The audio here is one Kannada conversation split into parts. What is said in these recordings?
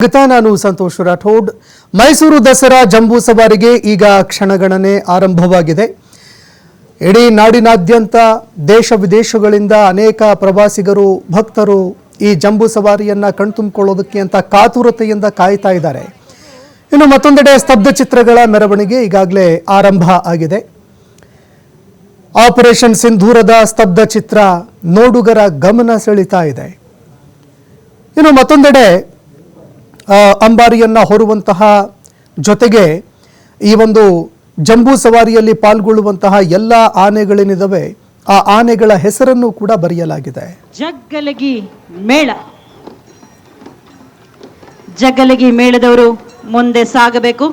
ಸ್ವಾಗತ ನಾನು ಸಂತೋಷ್ ರಾಠೋಡ್. ಮೈಸೂರು ದಸರಾ ಜಂಬೂ ಸವಾರಿಗೆ ಈಗ ಕ್ಷಣಗಣನೆ ಆರಂಭವಾಗಿದೆ. ಇಡೀ ನಾಡಿನಾದ್ಯಂತ ದೇಶ ವಿದೇಶಗಳಿಂದ ಅನೇಕ ಪ್ರವಾಸಿಗರು, ಭಕ್ತರು ಈ ಜಂಬೂ ಸವಾರಿಯನ್ನ ಕಣ್ತುಂಬಿಕೊಳ್ಳೋದಕ್ಕೆ ಅಂತ ಕಾತುರತೆಯಿಂದ ಕಾಯ್ತಾ ಇದ್ದಾರೆ. ಇನ್ನು ಮತ್ತೊಂದೆಡೆ ಸ್ತಬ್ಧ ಚಿತ್ರಗಳ ಮೆರವಣಿಗೆ ಈಗಾಗಲೇ ಆರಂಭ ಆಗಿದೆ. ಆಪರೇಷನ್ ಸಿಂಧೂರದ ಸ್ತಬ್ಧ ಚಿತ್ರ ನೋಡುಗರ ಗಮನ ಸೆಳೀತಾ ಇದೆ. ಇನ್ನು ಮತ್ತೊಂದೆಡೆ ಅಂಬಾರಿಯನ್ನ ಹೊರುವಂತಹ ಜೊತೆಗೆ ಈ ಒಂದು ಜಂಬೂ ಸವಾರಿಯಲ್ಲಿ ಪಾಲ್ಗೊಳ್ಳುವಂತಹ ಎಲ್ಲ ಆನೆಗಳೇನಿದಾವೆ ಆ ಆನೆಗಳ ಹೆಸರನ್ನು ಕೂಡ ಬರೆಯಲಾಗಿದೆ. ಜಗ್ಗಲಗಿ ಮೇಳ. ಜಗ್ಗಲಗಿ ಮೇಳದವರು ಮುಂದೆ ಸಾಗಬೇಕು.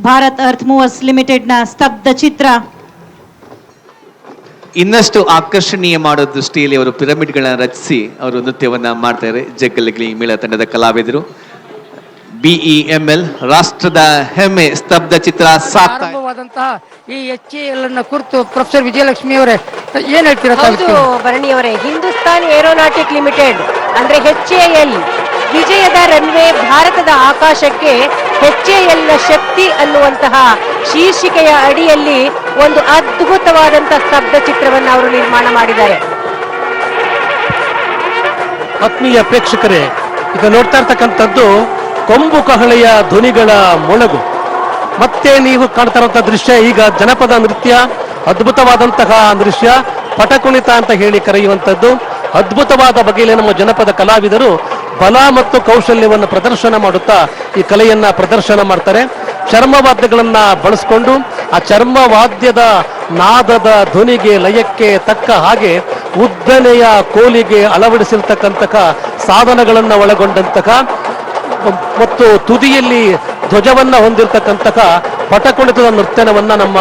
ಭಾರತ್ ಅರ್ಥ್ ಮೂವರ್ಸ್ ಲಿಮಿಟೆಡ್ನ ಸ್ತಬ್ಧ ಚಿತ್ರ. ಇನ್ನಷ್ಟು ಆಕರ್ಷಣೀಯ ಮಾಡೋ ದೃಷ್ಟಿಯಲ್ಲಿ ಅವರು ಪಿರಮಿಡ್ಗಳನ್ನ ರಚಿಸಿ ಅವರು ನೃತ್ಯವನ್ನು ಮಾಡ್ತಾರೆ ಜಗ್ಗಲಗಿ ಮೇಳ ತಂಡದ ಕಲಾವಿದರು. ಬಿಇಎಂಎಲ್ ರಾಷ್ಟ್ರದ ಹೆಮ್ಮೆ ಸ್ತಬ್ಧ ಚಿತ್ರ ಸಾಕ್ತಾ ಇದೆ. ಆರಂಭವಾದಂತಹ ಈ ಎಚ್ ಎಲ್ ಅನ್ನ ಕುರಿತು ಪ್ರೊಫೆಸರ್ ವಿಜಯಲಕ್ಷ್ಮಿ ಅವರೇ ಏನ್ ಹೇಳ್ತೀರಾ ತಾವು ಹೌದು ಭರಣಿಯವರೇ ಹಿಂದೂಸ್ತಾನ್ ಏರೋನಾಟಿಕ್ ಲಿಮಿಟೆಡ್ ಅಂದ್ರೆ ಎಚ್ ಎಲ್ ವಿಜಯದ ರನ್ವೇ ಭಾರತದ ಆಕಾಶಕ್ಕೆ ಎಚ್ ಎಲ್ನ ಶಕ್ತಿ ಅನ್ನುವಂತಹ ಶೀರ್ಷಿಕೆಯ ಅಡಿಯಲ್ಲಿ ಒಂದು ಅದ್ಭುತವಾದಂತಹ ಸ್ತಬ್ಧ ಚಿತ್ರವನ್ನು ಅವರು ನಿರ್ಮಾಣ ಮಾಡಿದ್ದಾರೆ ಆತ್ಮೀಯ ಪ್ರೇಕ್ಷಕರೇ ಈಗ ನೋಡ್ತಾ ಇರ್ತಕ್ಕಂಥದ್ದು ಕೊಂಬು ಕಹಳೆಯ ಧ್ವನಿಗಳ ಮೊಳಗು. ಮತ್ತೆ ನೀವು ಕಾಣ್ತಾ ದೃಶ್ಯ ಈಗ ಜನಪದ ನೃತ್ಯ, ಅದ್ಭುತವಾದಂತಹ ದೃಶ್ಯ ಪಟಕುಣಿತ ಅಂತ ಹೇಳಿ ಕರೆಯುವಂಥದ್ದು. ಅದ್ಭುತವಾದ ಬಗೆಯಲ್ಲಿ ನಮ್ಮ ಜನಪದ ಕಲಾವಿದರು ಬಲ ಮತ್ತು ಕೌಶಲ್ಯವನ್ನು ಪ್ರದರ್ಶನ ಮಾಡುತ್ತಾ ಈ ಕಲೆಯನ್ನ ಪ್ರದರ್ಶನ ಮಾಡ್ತಾರೆ. ಚರ್ಮವಾದ್ಯಗಳನ್ನು ಬಳಸ್ಕೊಂಡು ಆ ಚರ್ಮವಾದ್ಯದ ನಾದದ ಧ್ವನಿಗೆ ಲಯಕ್ಕೆ ತಕ್ಕ ಹಾಗೆ ಉದ್ದನೆಯ ಕೋಲಿಗೆ ಅಳವಡಿಸಿರ್ತಕ್ಕಂತಹ ಸಾಧನಗಳನ್ನು ಒಳಗೊಂಡಂತಹ ಮತ್ತು ತುದಿಯಲ್ಲಿ ಧ್ವಜವನ್ನ ಹೊಂದಿರತಕ್ಕಂತಹ ಪಟಕುಣಿತದ ನೃತ್ಯನವನ್ನ ನಮ್ಮ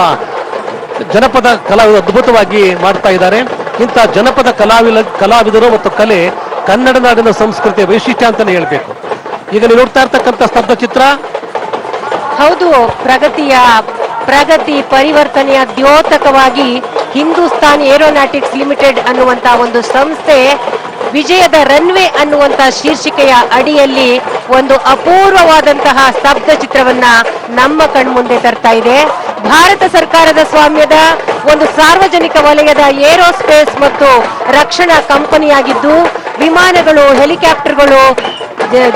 ಜನಪದ ಕಲಾವಿದರು ಅದ್ಭುತವಾಗಿ ಮಾಡ್ತಾ ಇದ್ದಾರೆ. ಇಂಥ ಜನಪದ ಕಲಾವಿದ ಕಲಾವಿದರು ಮತ್ತು ಕಲೆ ಕನ್ನಡ ನಾಡಿನ ಸಂಸ್ಕೃತಿಯ ವೈಶಿಷ್ಟ್ಯ ಅಂತಾನೆ ಹೇಳ್ಬೇಕು. ಈಗ ನೀವು ನೋಡ್ತಾ ಇರ್ತಕ್ಕಂಥ ಸ್ತಬ್ಧ ಚಿತ್ರ. ಹೌದು, ಪ್ರಗತಿಯ, ಪ್ರಗತಿ ಪರಿವರ್ತನೆಯ ದ್ಯೋತಕವಾಗಿ ಹಿಂದೂಸ್ತಾನ್ ಏರೋನಾಟಿಕ್ಸ್ ಲಿಮಿಟೆಡ್ ಅನ್ನುವಂತಹ ಒಂದು ಸಂಸ್ಥೆ ವಿಜಯದ ರನ್ವೇ ಅನ್ನುವಂತಹ ಶೀರ್ಷಿಕೆಯ ಅಡಿಯಲ್ಲಿ ಒಂದು ಅಪೂರ್ವವಾದಂತಹ ಸ್ತಬ್ಧ ಚಿತ್ರವನ್ನ ನಮ್ಮ ಕಣ್ಮುಂದೆ ತರ್ತಾ ಇದೆ. ಭಾರತ ಸರ್ಕಾರದ ಸ್ವಾಮ್ಯದ ಒಂದು ಸಾರ್ವಜನಿಕ ವಲಯದ ಏರೋಸ್ಪೇಸ್ ಮತ್ತು ರಕ್ಷಣಾ ಕಂಪನಿಯಾಗಿದ್ದು, ವಿಮಾನಗಳು, ಹೆಲಿಕಾಪ್ಟರ್ಗಳು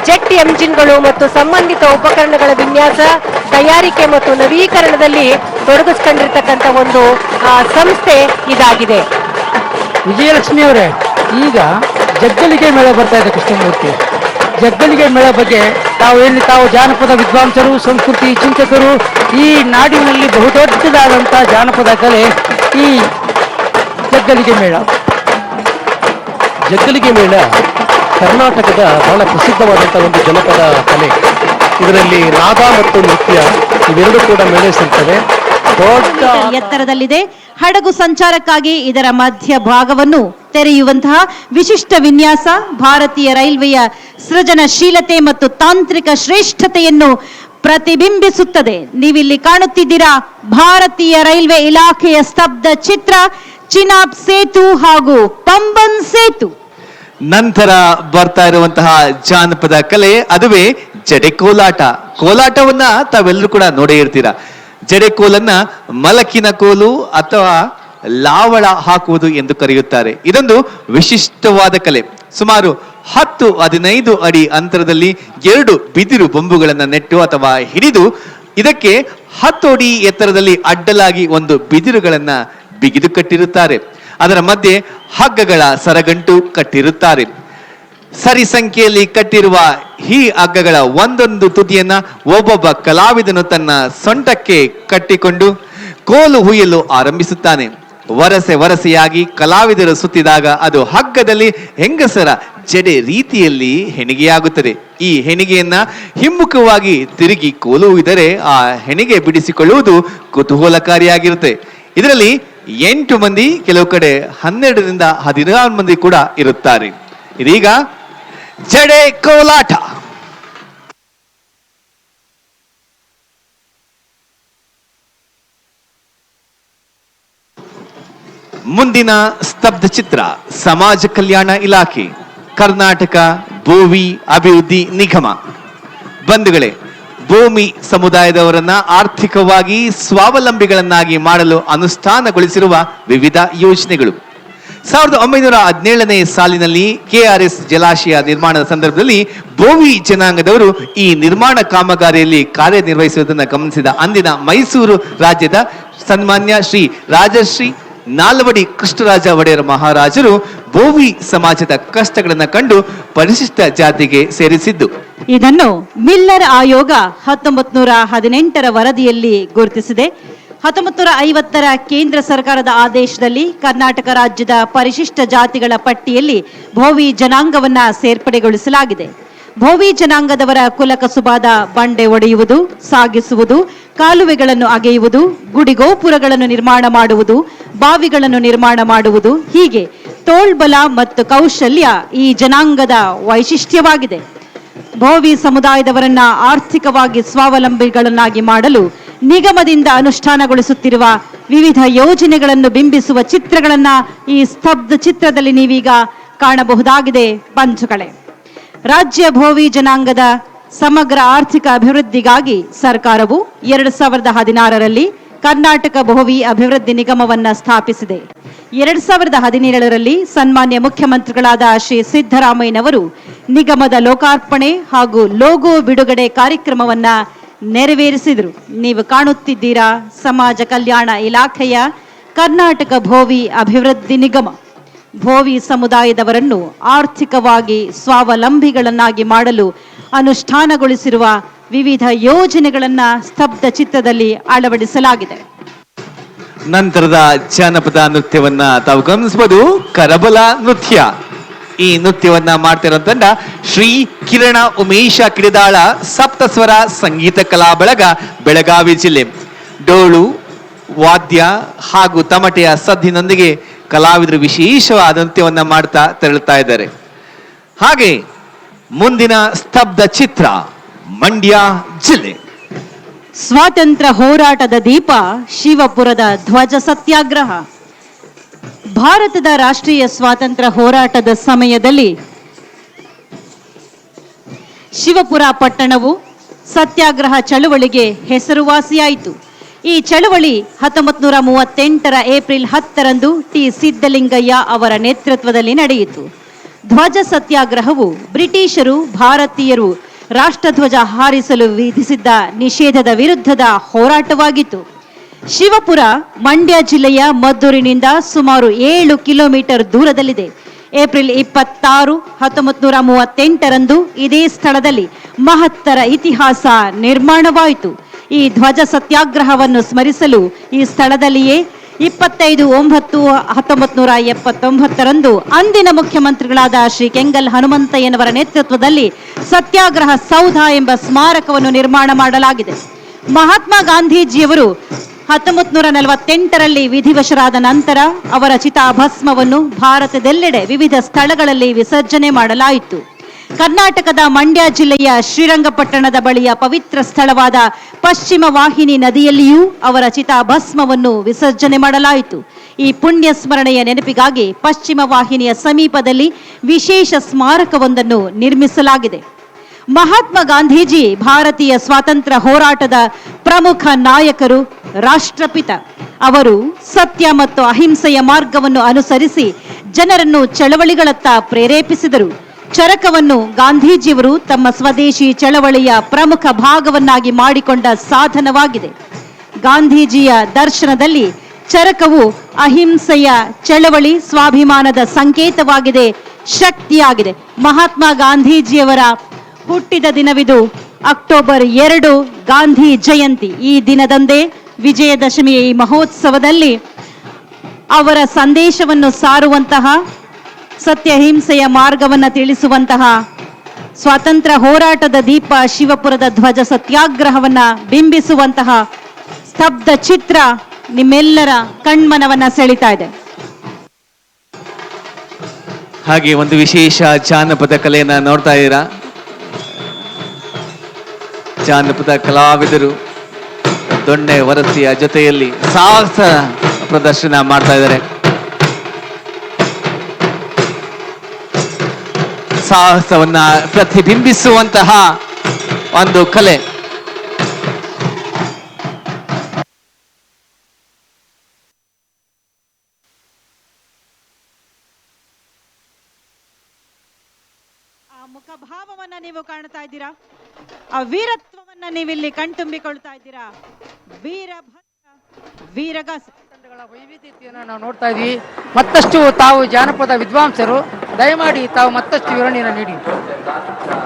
ಜೆಟ್ ಎಂಜಿನ್ಗಳು ಮತ್ತು ಸಂಬಂಧಿತ ಉಪಕರಣಗಳ ವಿನ್ಯಾಸ, ತಯಾರಿಕೆ ಮತ್ತು ನವೀಕರಣದಲ್ಲಿ ತೊಡಗಿಸ್ಕೊಂಡಿರ್ತಕ್ಕಂಥ ಒಂದು ಸಂಸ್ಥೆ ಇದಾಗಿದೆ. ವಿಜಯಲಕ್ಷ್ಮಿ ಅವರೇ ಈಗ ಜಗ್ಗಲಿಗೆ ಮೇಳ ಬರ್ತಾ ಇದೆ ಕೃಷ್ಣಮೂರ್ತಿ. ಜಗ್ಗಲಿಗೆ ಮೇಳ ಬಗ್ಗೆ ತಾವು ಏನು ತಾವು ಜಾನಪದ ವಿದ್ವಾಂಸರು ಸಂಸ್ಕೃತಿ ಚಿಂತಕರು ಈ ನಾಡಿನಲ್ಲಿ ಬಹುದೊಡ್ಡದಾದಂತಹ ಜಾನಪದ ಕಲೆ ಈ ಜಗ್ಗಲಿಗೆ ಮೇಳ. ಜಗ್ಗಲಿಗೆ ಮೇಳ ಕರ್ನಾಟಕದ ಬಹಳ ಪ್ರಸಿದ್ಧವಾದಂತಹ ಒಂದು ಜನಪದ ಕಲೆ. ಇದರಲ್ಲಿ ನಾದ ಮತ್ತು ನೃತ್ಯ ಇವೆರಡೂ ಕೂಡ ಮೇಳೈಸಿರ್ತವೆ ದೊಡ್ಡ ಎತ್ತರದಲ್ಲಿದೆ. ಹಡಗು ಸಂಚಾರಕ್ಕಾಗಿ ಇದರ ಮಧ್ಯ ಭಾಗವನ್ನು ತೆರೆಯುವಂತಹ ವಿಶಿಷ್ಟ ವಿನ್ಯಾಸ ಭಾರತೀಯ ರೈಲ್ವೆಯ ಸೃಜನಶೀಲತೆ ಮತ್ತು ತಾಂತ್ರಿಕ ಶ್ರೇಷ್ಠತೆಯನ್ನು ಪ್ರತಿಬಿಂಬಿಸುತ್ತದೆ. ನೀವಿಲ್ಲಿ ಕಾಣುತ್ತಿದ್ದೀರಾ ಭಾರತೀಯ ರೈಲ್ವೆ ಇಲಾಖೆಯ ಸ್ತಬ್ಧ ಚಿತ್ರ ಚಿನಾಬ್ ಸೇತು ಹಾಗೂ ಪಂಬನ್ ಸೇತು. ನಂತರ ಬರ್ತಾ ಇರುವಂತಹ ಜಾನಪದ ಕಲೆ, ಅದುವೇ ಜಡೆ ಕೋಲಾಟ. ಕೋಲಾಟವನ್ನ ತಾವೆಲ್ಲರೂ ಕೂಡ ನೋಡೇ ಇರ್ತೀರಾ? ಜಡೆ ಕೋಲನ್ನ ಮಲಕಿನ ಕೋಲು ಅಥವಾ ಲಾವಳ ಹಾಕುವುದು ಎಂದು ಕರೆಯುತ್ತಾರೆ. ಇದೊಂದು ವಿಶಿಷ್ಟವಾದ ಕಲೆ. ಸುಮಾರು ಹತ್ತು ಹದಿನೈದು ಅಡಿ ಅಂತರದಲ್ಲಿ ಎರಡು ಬಿದಿರು ಬೊಂಬುಗಳನ್ನು ನೆಟ್ಟು ಅಥವಾ ಹಿಡಿದು ಇದಕ್ಕೆ ಹತ್ತು ಅಡಿ ಎತ್ತರದಲ್ಲಿ ಅಡ್ಡಲಾಗಿ ಒಂದು ಬಿದಿರುಗಳನ್ನು ಬಿಗಿದು ಕಟ್ಟಿರುತ್ತಾರೆ. ಅದರ ಮಧ್ಯೆ ಹಗ್ಗಗಳ ಸರಗಂಟು ಕಟ್ಟಿರುತ್ತಾರೆ. ಸರಿ ಸಂಖ್ಯೆಯಲ್ಲಿ ಕಟ್ಟಿರುವ ಈ ಹಗ್ಗಗಳ ಒಂದೊಂದು ತುದಿಯನ್ನ ಒಬ್ಬೊಬ್ಬ ಕಲಾವಿದನು ತನ್ನ ಸೊಂಟಕ್ಕೆ ಕಟ್ಟಿಕೊಂಡು ಕೋಲು ಹುಯ್ಯಲು ಆರಂಭಿಸುತ್ತಾನೆ. ವರಸೆ ವರಸೆಯಾಗಿ ಕಲಾವಿದರು ಸುತ್ತಿದಾಗ ಅದು ಹಗ್ಗದಲ್ಲಿ ಹೆಂಗಸರ ಜಡೆ ರೀತಿಯಲ್ಲಿ ಹೆಣಿಗೆಯಾಗುತ್ತದೆ. ಈ ಹೆಣಿಗೆಯನ್ನ ಹಿಮ್ಮುಖವಾಗಿ ತಿರುಗಿ ಕೋಲುವುದರೆ ಆ ಹೆಣಿಗೆ ಬಿಡಿಸಿಕೊಳ್ಳುವುದು ಕುತೂಹಲಕಾರಿಯಾಗಿರುತ್ತೆ. ಇದರಲ್ಲಿ ಎಂಟು ಮಂದಿ, ಕೆಲವು ಕಡೆ ಹನ್ನೆರಡರಿಂದ ಹದಿನಾರು ಮಂದಿ ಕೂಡ ಇರುತ್ತಾರೆ. ಇದೀಗ ಜಡೆ ಕೋಲಾಟ. ಮುಂದಿನ ಸ್ತಬ್ಧ ಚಿತ್ರ, ಸಮಾಜ ಕಲ್ಯಾಣ ಇಲಾಖೆ, ಕರ್ನಾಟಕ ಭೂವಿ ಅಭಿವೃದ್ಧಿ ನಿಗಮ. ಬಂಧುಗಳೇ, ಭೂಮಿ ಸಮುದಾಯದವರನ್ನ ಆರ್ಥಿಕವಾಗಿ ಸ್ವಾವಲಂಬಿಗಳನ್ನಾಗಿ ಮಾಡಲು ಅನುಷ್ಠಾನಗೊಳಿಸಿರುವ ವಿವಿಧ ಯೋಜನೆಗಳು. ಸಾವಿರದ ಒಂಬೈನೂರ ಹದಿನೇಳನೇ ಸಾಲಿನಲ್ಲಿ ಕೆಆರ್ಎಸ್ ಜಲಾಶಯ ನಿರ್ಮಾಣದ ಸಂದರ್ಭದಲ್ಲಿ ಭೋವಿ ಜನಾಂಗದವರು ಈ ನಿರ್ಮಾಣ ಕಾಮಗಾರಿಯಲ್ಲಿ ಕಾರ್ಯನಿರ್ವಹಿಸುವುದನ್ನು ಗಮನಿಸಿದ ಅಂದಿನ ಮೈಸೂರು ರಾಜ್ಯದ ಸನ್ಮಾನ್ಯ ಶ್ರೀ ರಾಜಶ್ರೀ ನಾಲ್ವಡಿ ಕೃಷ್ಣರಾಜ ಒಡೆಯರ್ ಮಹಾರಾಜರು ಬೋವಿ ಸಮಾಜದ ಕಷ್ಟಗಳನ್ನು ಕಂಡು ಪರಿಶಿಷ್ಟ ಜಾತಿಗೆ ಸೇರಿಸಿದ್ದು. ಇದನ್ನು ಮಿಲ್ಲರ್ ಆಯೋಗ ಹತ್ತೊಂಬತ್ ನೂರ ಹದಿನೆಂಟರ ವರದಿಯಲ್ಲಿ ಗುರುತಿಸಿದೆ. ಹತ್ತೊಂಬತ್ ನೂರ ಐವತ್ತರ ಕೇಂದ್ರ ಸರ್ಕಾರದ ಆದೇಶದಲ್ಲಿ ಕರ್ನಾಟಕ ರಾಜ್ಯದ ಪರಿಶಿಷ್ಟ ಜಾತಿಗಳ ಪಟ್ಟಿಯಲ್ಲಿ ಭೋವಿ ಜನಾಂಗವನ್ನ ಸೇರ್ಪಡೆಗೊಳಿಸಲಾಗಿದೆ. ಭೋವಿ ಜನಾಂಗದವರ ಕುಲಕಸುಬಾದ ಬಂಡೆ ಒಡೆಯುವುದು, ಸಾಗಿಸುವುದು, ಕಾಲುವೆಗಳನ್ನು ಅಗೆಯುವುದು, ಗುಡಿಗೋಪುರಗಳನ್ನು ನಿರ್ಮಾಣ ಮಾಡುವುದು, ಬಾವಿಗಳನ್ನು ನಿರ್ಮಾಣ ಮಾಡುವುದು. ಹೀಗೆ ತೋಳ್ಬಲ ಮತ್ತು ಕೌಶಲ್ಯ ಈ ಜನಾಂಗದ ವೈಶಿಷ್ಟ್ಯವಾಗಿದೆ. ಭೋವಿ ಸಮುದಾಯದವರನ್ನ ಆರ್ಥಿಕವಾಗಿ ಸ್ವಾವಲಂಬಿಗಳನ್ನಾಗಿ ಮಾಡಲು ನಿಗಮದಿಂದ ಅನುಷ್ಠಾನಗೊಳಿಸುತ್ತಿರುವ ವಿವಿಧ ಯೋಜನೆಗಳನ್ನು ಬಿಂಬಿಸುವ ಚಿತ್ರಗಳನ್ನ ಈ ಸ್ತಬ್ಧ ಚಿತ್ರದಲ್ಲಿ ನೀವೀಗ ಕಾಣಬಹುದಾಗಿದೆ. ಬಂಧುಗಳೇ ರಾಜ್ಯ ಭೋವಿ ಜನಾಂಗದ ಸಮಗ್ರ ಆರ್ಥಿಕ ಅಭಿವೃದ್ಧಿಗಾಗಿ ಸರ್ಕಾರವು ಎರಡು ಸಾವಿರದ ಹದಿನಾರರಲ್ಲಿ ಕರ್ನಾಟಕ ಭೋವಿ ಅಭಿವೃದ್ಧಿ ನಿಗಮವನ್ನ ಸ್ಥಾಪಿಸಿದೆ. ಎರಡ್ ಸಾವಿರದ ಹದಿನೇಳರಲ್ಲಿ ಸನ್ಮಾನ್ಯ ಮುಖ್ಯಮಂತ್ರಿಗಳಾದ ಶ್ರೀ ಸಿದ್ದರಾಮಯ್ಯನವರು ನಿಗಮದ ಲೋಕಾರ್ಪಣೆ ಹಾಗೂ ಲೋಗೋ ಬಿಡುಗಡೆ ಕಾರ್ಯಕ್ರಮವನ್ನ ನೆರವೇರಿಸಿದರು. ನೀವು ಕಾಣುತ್ತಿದ್ದೀರಾ ಸಮಾಜ ಕಲ್ಯಾಣ ಇಲಾಖೆಯ ಕರ್ನಾಟಕ ಭೋವಿ ಅಭಿವೃದ್ಧಿ ನಿಗಮ. ಭೋವಿ ಸಮುದಾಯದವರನ್ನು ಆರ್ಥಿಕವಾಗಿ ಸ್ವಾವಲಂಬಿಗಳನ್ನಾಗಿ ಮಾಡಲು ಅನುಷ್ಠಾನಗೊಳಿಸಿರುವ ವಿವಿಧ ಯೋಜನೆಗಳನ್ನ ಸ್ತಬ್ಧ ಚಿತ್ತದಲ್ಲಿ ಅಳವಡಿಸಲಾಗಿದೆ. ನಂತರದ ಜಾನಪದ ನೃತ್ಯವನ್ನ ತಾವು ಗಮನಿಸಬಹುದು. ಕರಬಲ ನೃತ್ಯ. ಈ ನೃತ್ಯವನ್ನ ಮಾಡ್ತಿರೋ ತಂಡ ಶ್ರೀ ಕಿರಣ ಉಮೇಶ ಕಿಡಿದಾಳ ಸಪ್ತಸ್ವರ ಸಂಗೀತ ಕಲಾ ಬಳಗ, ಬೆಳಗಾವಿ ಜಿಲ್ಲೆ. ಡೋಳು, ವಾದ್ಯ ಹಾಗೂ ತಮಟೆಯ ಸದ್ದಿನೊಂದಿಗೆ ಕಲಾವಿದರು ವಿಶೇಷವಾದ ನೃತ್ಯವನ್ನ ಮಾಡ್ತಾ ತೆರಳುತ್ತಾ ಇದ್ದಾರೆ. ಹಾಗೆ ಮುಂದಿನ ಸ್ತಬ್ಧ ಚಿತ್ರ ಮಂಡ್ಯ ಜಿಲ್ಲೆ. ಸ್ವಾತಂತ್ರ್ಯ ಹೋರಾಟದ ದೀಪ ಶಿವಪುರದ ಧ್ವಜ ಸತ್ಯಾಗ್ರಹ. ಭಾರತದ ರಾಷ್ಟ್ರೀಯ ಸ್ವಾತಂತ್ರ್ಯ ಹೋರಾಟದ ಸಮಯದಲ್ಲಿ ಶಿವಪುರ ಪಟ್ಟಣವು ಸತ್ಯಾಗ್ರಹ ಚಳುವಳಿಗೆ ಹೆಸರುವಾಸಿಯಾಯಿತು. ಈ ಚಳುವಳಿ ಹತ್ತೊಂಬತ್ತು ನೂರ ಮೂವತ್ತೆಂಟರ ಏಪ್ರಿಲ್ ಹತ್ತರಂದು ಟಿ ಸಿದ್ದಲಿಂಗಯ್ಯ ಅವರ ನೇತೃತ್ವದಲ್ಲಿ ನಡೆಯಿತು. ಧ್ವಜ ಸತ್ಯಾಗ್ರಹವು ಬ್ರಿಟಿಷರು, ಭಾರತೀಯರು ರಾಷ್ಟ್ರಧ್ವಜ ಹಾರಿಸಲು ವಿಧಿಸಿದ್ದ ನಿಷೇಧದ ವಿರುದ್ಧದ ಹೋರಾಟವಾಗಿತ್ತು. ಶಿವಪುರ, ಮಂಡ್ಯ ಜಿಲ್ಲೆಯ ಮದ್ದೂರಿನಿಂದ ಸುಮಾರು ಏಳು ಕಿಲೋಮೀಟರ್ ದೂರದಲ್ಲಿದೆ. ಏಪ್ರಿಲ್ ಇಪ್ಪತ್ತಾರು ಹತ್ತೊಂಬತ್ತು ನೂರ ಮೂವತ್ತೆಂಟರಂದು ಇದೇ ಸ್ಥಳದಲ್ಲಿ ಮಹತ್ತರ ಇತಿಹಾಸ ನಿರ್ಮಾಣವಾಯಿತು. ಈ ಧ್ವಜ ಸತ್ಯಾಗ್ರಹವನ್ನು ಸ್ಮರಿಸಲು ಈ ಸ್ಥಳದಲ್ಲಿಯೇ ಇಪ್ಪತ್ತೈದು ಒಂಬತ್ತು ಹತ್ತೊಂಬತ್ತು ನೂರ ಎಪ್ಪತ್ತೊಂಬತ್ತರಂದು ಅಂದಿನ ಮುಖ್ಯಮಂತ್ರಿಗಳಾದ ಶ್ರೀ ಕೆಂಗಲ್ ಹನುಮಂತಯ್ಯನವರ ನೇತೃತ್ವದಲ್ಲಿ ಸತ್ಯಾಗ್ರಹ ಸೌಧ ಎಂಬ ಸ್ಮಾರಕವನ್ನು ನಿರ್ಮಾಣ ಮಾಡಲಾಗಿದೆ. ಮಹಾತ್ಮ ಗಾಂಧೀಜಿಯವರು ಹತ್ತೊಂಬತ್ತು ನೂರ ನಲವತ್ತೆಂಟರಲ್ಲಿ ವಿಧಿವಶರಾದ ನಂತರ ಅವರ ಚಿತಾಭಸ್ಮವನ್ನು ಭಾರತದೆಲ್ಲೆಡೆ ವಿವಿಧ ಸ್ಥಳಗಳಲ್ಲಿ ವಿಸರ್ಜನೆ ಮಾಡಲಾಯಿತು. ಕರ್ನಾಟಕದ ಮಂಡ್ಯ ಜಿಲ್ಲೆಯ ಶ್ರೀರಂಗಪಟ್ಟಣದ ಬಳಿಯ ಪವಿತ್ರ ಸ್ಥಳವಾದ ಪಶ್ಚಿಮ ವಾಹಿನಿ ನದಿಯಲ್ಲಿಯೂ ಅವರ ಚಿತಾಭಸ್ಮವನ್ನು ವಿಸರ್ಜನೆ ಮಾಡಲಾಯಿತು. ಈ ಪುಣ್ಯ ಸ್ಮರಣೆಯ ನೆನಪಿಗಾಗಿ ಪಶ್ಚಿಮ ವಾಹಿನಿಯ ಸಮೀಪದಲ್ಲಿ ವಿಶೇಷ ಸ್ಮಾರಕವೊಂದನ್ನು ನಿರ್ಮಿಸಲಾಗಿದೆ. ಮಹಾತ್ಮ ಗಾಂಧೀಜಿ ಭಾರತೀಯ ಸ್ವಾತಂತ್ರ್ಯ ಹೋರಾಟದ ಪ್ರಮುಖ ನಾಯಕರು, ರಾಷ್ಟ್ರಪಿತ. ಅವರು ಸತ್ಯ ಮತ್ತು ಅಹಿಂಸೆಯ ಮಾರ್ಗವನ್ನು ಅನುಸರಿಸಿ ಜನರನ್ನು ಚಳವಳಿಗಳತ್ತ ಪ್ರೇರೇಪಿಸಿದರು. ಚರಕವನ್ನು ಗಾಂಧೀಜಿಯವರು ತಮ್ಮ ಸ್ವದೇಶಿ ಚಳವಳಿಯ ಪ್ರಮುಖ ಭಾಗವನ್ನಾಗಿ ಮಾಡಿಕೊಂಡ ಸಾಧನವಾಗಿದೆ. ಗಾಂಧೀಜಿಯ ದರ್ಶನದಲ್ಲಿ ಚರಕವು ಅಹಿಂಸೆಯ ಚಳವಳಿ ಸ್ವಾಭಿಮಾನದ ಸಂಕೇತವಾಗಿದೆ, ಶಕ್ತಿಯಾಗಿದೆ. ಮಹಾತ್ಮ ಗಾಂಧೀಜಿಯವರ ಹುಟ್ಟಿದ ದಿನವಿದು ಅಕ್ಟೋಬರ್ ಎರಡು ಗಾಂಧಿ ಜಯಂತಿ. ಈ ದಿನದಂದೇ ವಿಜಯದಶಮಿಯ ಈ ಮಹೋತ್ಸವದಲ್ಲಿ ಅವರ ಸಂದೇಶವನ್ನು ಸಾರುವಂತಹ ಸತ್ಯ ಹಿಂಸೆಯ ಮಾರ್ಗವನ್ನು ತಿಳಿಸುವಂತಹ ಸ್ವಾತಂತ್ರ್ಯ ಹೋರಾಟದ ದೀಪ ಶಿವಪುರದ ಧ್ವಜ ಸತ್ಯಾಗ್ರಹವನ್ನ ಬಿಂಬಿಸುವಂತಹ ಸ್ತಬ್ಧ ಚಿತ್ರ ನಿಮ್ಮೆಲ್ಲರ ಕಣ್ಮನವನ್ನ ಸೆಳಿತಾ ಇದೆ. ಹಾಗೆ ಒಂದು ವಿಶೇಷ ಜಾನಪದ ಕಲೆಯನ್ನ ನೋಡ್ತಾ ಇದ್ದೀರಾ? ಜಾನಪದ ಕಲಾವಿದರು ದೊಣ್ಣೆ ವರಸಿಯ ಜೊತೆಯಲ್ಲಿ ಸಾಹಸ ಪ್ರದರ್ಶನ ಮಾಡ್ತಾ ಇದ್ದಾರೆ. ಸಾಹಸವನ್ನ ಪ್ರತಿಬಿಂಬಿಸುವಂತಹ ಒಂದು ಕಲೆ. ಆ ಮುಖಭಾವವನ್ನ ನೀವು ಕಾಣ್ತಾ ಇದ್ದೀರಾ? ಆ ವೀರತ್ವವನ್ನ ನೀವಿಲ್ಲಿ ಕಣ್ತುಂಬಿಕೊಳ್ತಾ ಇದ್ದೀರಾ? ವೀರಭದ್ರ, ವೀರಗಾಸ. ತಂಡಗಳ ವೈವಿಧ್ಯತೆಯನ್ನು ನಾವು ನೋಡ್ತಾ ಇದ್ವಿ. ಮತ್ತಷ್ಟು ತಾವು ಜಾನಪದ ವಿದ್ವಾಂಸರು ದಯಮಾಡಿ ತಾವು ಮತ್ತಷ್ಟು ವಿವರಣೆಯನ್ನು ನೀಡಿ.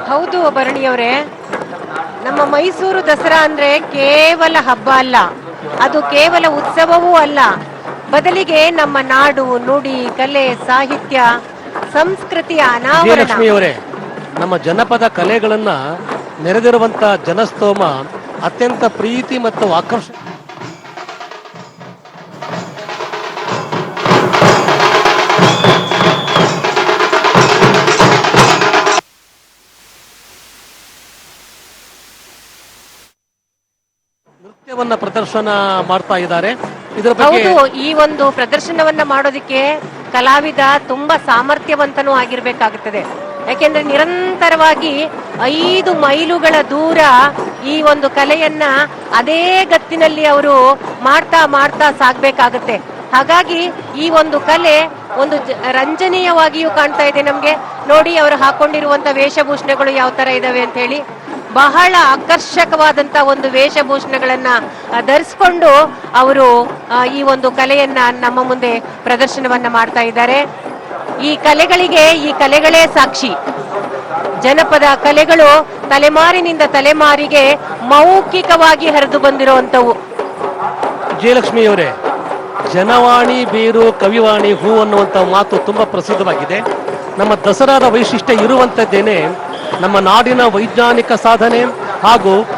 ಹೌದು ಭರಣಿಯವರೇ ನಮ್ಮ ಮೈಸೂರು ದಸರಾ ಅಂದ್ರೆ ಕೇವಲ ಹಬ್ಬ ಅಲ್ಲ ಅದು ಕೇವಲ ಉತ್ಸವವೂ ಅಲ್ಲ. ಬದಲಿಗೆ ನಮ್ಮ ನಾಡು ನುಡಿ ಕಲೆ ಸಾಹಿತ್ಯ ಸಂಸ್ಕೃತಿಯ ಅನಾವರಣ. ನಮ್ಮ ಜನಪದ ಕಲೆಗಳನ್ನ ನೆರೆದಿರುವಂತ ಜನಸ್ತೋಮ ಅತ್ಯಂತ ಪ್ರೀತಿ ಮತ್ತು ಆಕರ್ಷ ನೃತ್ಯವನ್ನ ಪ್ರದರ್ಶನ ಮಾಡ್ತಾ ಇದ್ದಾರೆ. ಹೌದು, ಈ ಒಂದು ಪ್ರದರ್ಶನವನ್ನ ಮಾಡೋದಕ್ಕೆ ಕಲಾವಿದ ತುಂಬಾ ಸಾಮರ್ಥ್ಯವಂತನೂ ಆಗಿರ್ಬೇಕಾಗುತ್ತದೆ. ಯಾಕೆಂದ್ರೆ ನಿರಂತರವಾಗಿ ಐದು ಮೈಲುಗಳ ದೂರ ಈ ಒಂದು ಕಲೆಯನ್ನ ಅದೇ ಗತ್ತಿನಲ್ಲಿ ಅವರು ಮಾಡ್ತಾ ಮಾಡ್ತಾ ಸಾಗ್ಬೇಕಾಗತ್ತೆ. ಹಾಗಾಗಿ ಈ ಒಂದು ಕಲೆ ಒಂದು ರಂಜನೀಯವಾಗಿಯೂ ಕಾಣ್ತಾ ಇದೆ ನಮ್ಗೆ. ನೋಡಿ, ಅವರು ಹಾಕೊಂಡಿರುವಂತ ವೇಷಭೂಷಣಗಳು ಯಾವ ತರ ಇದಾವೆ ಅಂತ ಹೇಳಿ. ಬಹಳ ಆಕರ್ಷಕವಾದಂತ ಒಂದು ವೇಷಭೂಷಣಗಳನ್ನ ಧರಿಸಿಕೊಂಡು ಅವರು ಈ ಒಂದು ಕಲೆಯನ್ನ ನಮ್ಮ ಮುಂದೆ ಪ್ರದರ್ಶನವನ್ನ ಮಾಡ್ತಾ ಇದ್ದಾರೆ. ಈ ಕಲೆಗಳಿಗೆ, ಈ ಕಲೆಗಳೇ ಸಾಕ್ಷಿ. ಜನಪದ ಕಲೆಗಳು ತಲೆಮಾರಿನಿಂದ ತಲೆಮಾರಿಗೆ ಮೌಖಿಕವಾಗಿ ಹರಿದು ಬಂದಿರುವಂತವು ಜಯಲಕ್ಷ್ಮಿಯವರೇ ಜನವಾಣಿ, ಬೇರು, ಕವಿವಾಣಿ, ಹೂ ಅನ್ನುವಂಥ ಮಾತು ತುಂಬಾ ಪ್ರಸಿದ್ಧವಾಗಿದೆ. ನಮ್ಮ ದಸರಾದ ವೈಶಿಷ್ಟ್ಯ ಇರುವಂತದ್ದೇನೆ ನಮ್ಮ ನಾಡಿನ ವೈಜ್ಞಾನಿಕ ಸಾಧನೆ ಹಾಗೂ